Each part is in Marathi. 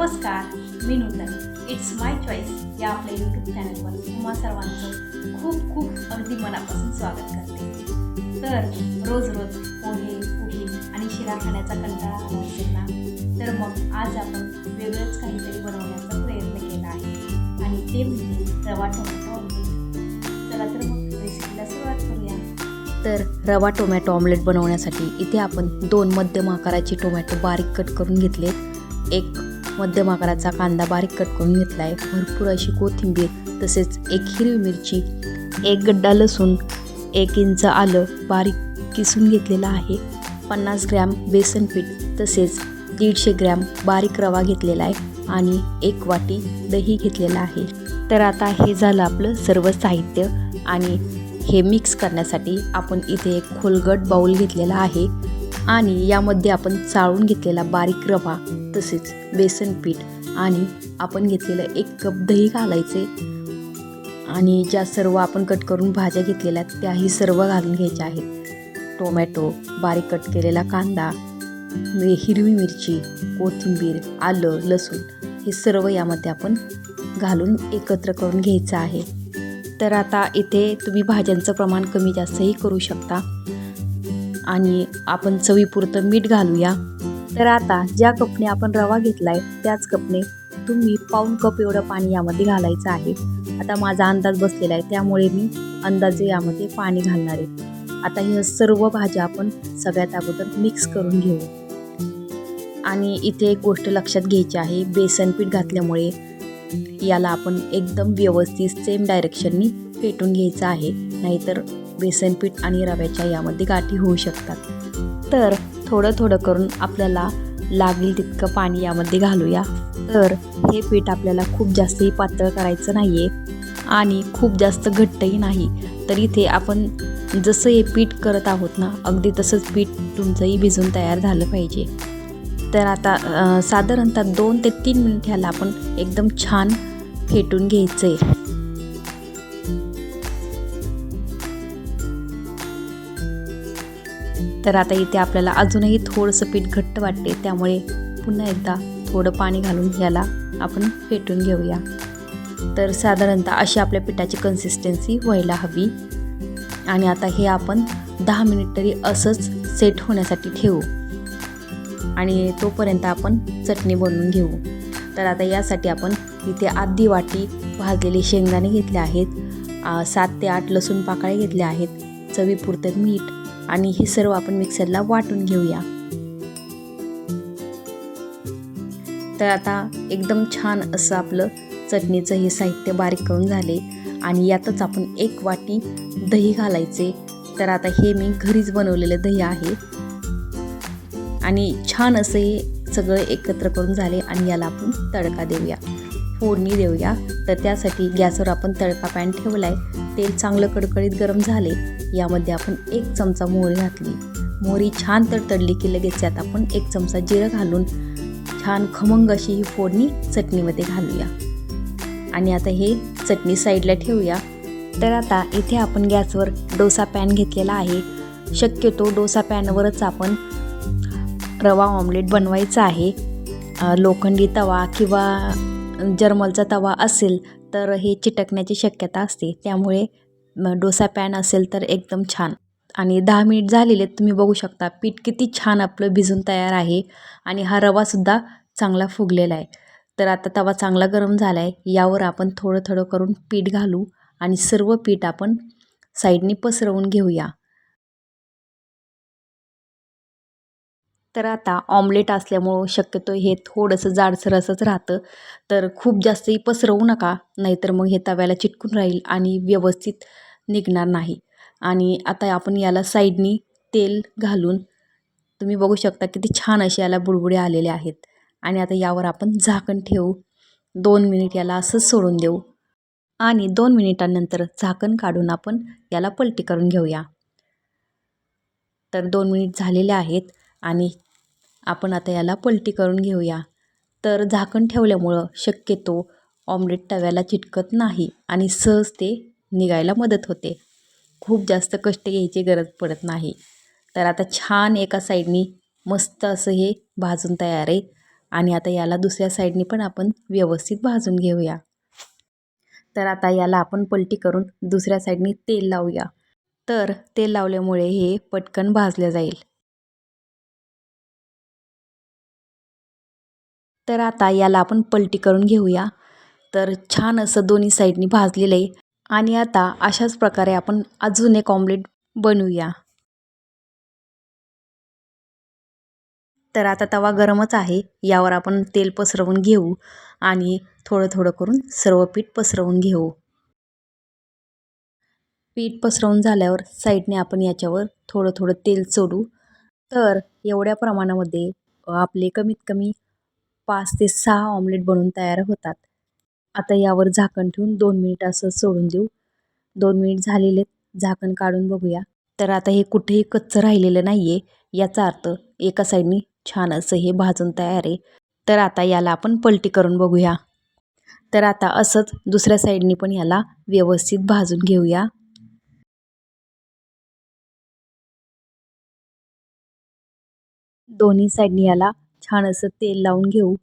नमस्कार मी नूतन. इट्स माय चॉईस या आपल्या यूट्यूब चॅनलवर तुम्हा सर्वांचं खूप खूप अगदी मनापासून स्वागत करते. तर रोज रोज पोहे उपी आणि शिरा खाण्याचा कंटाळा आला असेल ना तर मग आज आपण वेगळंच काहीतरी बनवण्याचा प्रयत्न केला आहे. आणि ते म्हणजे रवा टोमॅटो ऑमलेट चला तर मग रेसिपीला सुरुवात करूया. तर रवा टोमॅटो ऑमलेट बनवण्यासाठी इथे आपण दोन मध्यम आकाराचे टोमॅटो बारीक कट करून घेतलेत. एक मध्यम आकाराचा कांदा बारीक कट करून घेतला आहे भरपूर अशी कोथिंबीर तसेच एक हिरवी मिरची एक गड्डा लसूण एक इंच आलं बारीक किसून घेतलेलं आहे. पन्नास ग्रॅम बेसन पीठ तसेच दीडशे ग्रॅम बारीक रवा घेतलेला आहे आणि एक वाटी दही घेतलेलं आहे. तर आता हे झालं आपलं सर्व साहित्य आणि हे मिक्स करण्यासाठी आपण इथे एक खोलगट बाऊल घेतलेला आहे. आणि यामध्ये आपण चाळून घेतलेला बारीक रवा तसेच बेसन पीठ आणि आपण घेतलेलं एक कप दही घालायचे. आणि ज्या सर्व आपण कट करून भाज्या घेतलेल्या त्याही सर्व घालून घ्यायच्या आहेत. टोमॅटो बारीक कट केलेला कांदा हिरवी मिरची कोथिंबीर आलं लसूण हे सर्व यामध्ये आपण घालून एकत्र करून घ्यायचं आहे. तर आता इथे तुम्ही भाज्यांचं प्रमाण कमी जास्तही करू शकता. आणि आपण चवीपुरतं मीठ घालूया. तर आता ज्या कपने आपण रवा घेतला आहे त्याच कपने तुम्ही पाऊण कप एवढं पाणी यामध्ये घालायचं आहे. आता माझा अंदाज बसलेला आहे त्यामुळे मी अंदाजे यामध्ये पाणी घालणार आहे. आता ह्या सर्व भाज्या आपण सगळ्यात अगोदर मिक्स करून घेऊ. आणि इथे एक गोष्ट लक्षात घ्यायची आहे बेसन पीठ घातल्यामुळे याला आपण एकदम व्यवस्थित सेम डायरेक्शननी फेटून घ्यायचं आहे. नाहीतर बेसनपीठ आणि रव्याच्या यामध्ये गाठी होऊ शकतात. तर थोडं थोडं करून आपल्याला लागेल तितकं पाणी यामध्ये घालूया. तर हे पीठ आपल्याला खूप जास्तही पातळ करायचं नाही आहे आणि खूप जास्त घट्टही नाही. तर इथे आपण जसं हे पीठ करत आहोत ना अगदी तसंच पीठ तुमचंही भिजून तयार झालं पाहिजे. तर आता साधारणतः दोन ते तीन मिनिट ह्याला आपण एकदम छान फेटून घ्यायचं आहे तर आता इथे आपल्याला अजूनही थोडंसं पीठ घट्ट वाटते त्यामुळे पुन्हा एकदा थोडं पाणी घालून याला आपण फेटून घेऊया. तर साधारणतः अशी आपल्या पिठाची कन्सिस्टन्सी व्हायला हवी. आणि आता हे आपण दहा मिनिट तरी असंच सेट होण्यासाठी ठेवू. आणि तोपर्यंत आपण चटणी बनवून घेऊ. तर आता यासाठी आपण इथे आधी वाटी भाजलेले शेंगदाणे घेतले आहेत. सात ते आठ लसूण पाकळ्या घेतल्या आहेत. चवीपुरतं मीठ आणि हे सर्व आपण मिक्सरला वाटून घेऊया. तर आता एकदम छान असं आपलं चटणीचं हे साहित्य बारीक करून झाले आणि यातच आपण एक वाटी दही घालायचे. तर आता हे मी घरीच बनवलेलं दही आहे. आणि छान असं हे सगळं एकत्र करून झाले आणि याला आपण तडका देऊया. फोडणी देऊया. तर त्यासाठी गॅसवर आपण तडका पॅन ठेवला आहे तेल चांगलं कडकडीत गरम झाले. यामध्ये आपण एक चमचा मोहरी घातली. मोहरी छान तडतडली की लगेच यात आपण एक चमचा जिरं घालून छान खमंग अशी ही फोडणी चटणीमध्ये घालूया. आणि आता हे चटणी साईडला ठेवूया. तर आता इथे आपण गॅसवर डोसा पॅन घेतलेला आहे. शक्यतो डोसा पॅनवरच आपण रवा ऑमलेट बनवायचा आहे. लोखंडी तवा किंवा जर्मलचा तवा असेल तर हे चिटकण्याची शक्यता असते. त्यामुळे डोसा पॅन असेल तर एकदम छान. आणि दहा मिनिट झालेले आहेत, तुम्ही बघू शकता पीठ किती छान आपलं भिजून तयार आहे आणि हा रवासुद्धा चांगला फुगलेला आहे. तर आता तवा चांगला गरम झाला आहे यावर आपण थोडं थोडं करून पीठ घालू आणि सर्व पीठ आपण साईडनी पसरवून घेऊया. तर आता ऑमलेट असल्यामुळं शक्यतो हे थोडंसं जाडसर असंच राहतं. तर खूप जास्तही पसरवू नका नाहीतर मग हे तव्याला चिटकून राहील आणि व्यवस्थित निघणार नाही. आणि आता आपण याला साईडनी तेल घालून तुम्ही बघू शकता किती छान असे याला बुडबुडे आलेले आहेत. आणि आता यावर आपण झाकण ठेवू. दोन मिनिट याला असंच सोडून देऊ. आणि दोन मिनिटांनंतर झाकण काढून आपण याला पलटी करून घेऊया. तर दोन मिनिट झालेले आहेत आणि आपण आता याला पलटी करून घेऊया. तर झाकण ठेवल्यामुळं शक्यतो ऑमलेट तव्याला चिटकत नाही आणि सहज ते निघायला मदत होते. खूप जास्त कष्ट घ्यायची गरज पडत नाही. तर आता छान एका साईडनी मस्त असं हे भाजून तयार आहे. आणि आता याला दुसऱ्या साईडनी पण आपण व्यवस्थित भाजून घेऊया. तर आता याला आपण पलटी करून दुसऱ्या साईडनी तेल लावूया. तर तेल लावल्यामुळे हे पटकन भाजले जाईल. तर आता याला आपण पलटी करून घेऊया. तर छान असं दोन्ही साईडनी भाजलेलं आहे. आणि आता अशाच प्रकारे आपण अजून एक ऑमलेट बनवूया. तर आता तवा गरमच आहे यावर आपण तेल पसरवून घेऊ आणि थोडं थोडं करून सर्व पीठ पसरवून घेऊ. पीठ पसरवून झाल्यावर साईडने आपण याच्यावर थोडं थोडं तेल चोडू तर एवढ्या प्रमाणामध्ये आपले कमीत कमी पाच ते सहा ऑमलेट बनवून तयार होतात. आता यावर झाकण ठेवून दोन मिनिट असं सोडून देऊ. दोन मिनिट झालेले झाकण काढून बघूया. तर आता हे कुठेही कच्चं राहिलेलं नाही आहे याचा अर्थ एका साईडनी छान असं हे भाजून तयार आहे. तर आता याला आपण पलटी करून बघूया. तर आता असंच दुसऱ्या साईडनी पण याला व्यवस्थित भाजून घेऊया. दोन्ही साईडनी याला छान असं तेल लावून घेऊ.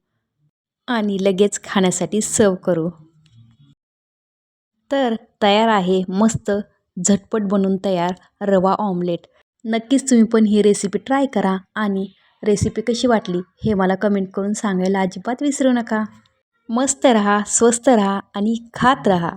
आणि लगेच खाण्यासाठी सर्व करू. तर तयार आहे मस्त झटपट बनून तयार रवा ऑमलेट नक्कीच तुम्ही पण ही रेसिपी ट्राय करा आणि रेसिपी कशी वाटली हे मला कमेंट करून सांगायला अजिबात विसरू नका. मस्त रहा स्वस्त रहा आणि खात रहा.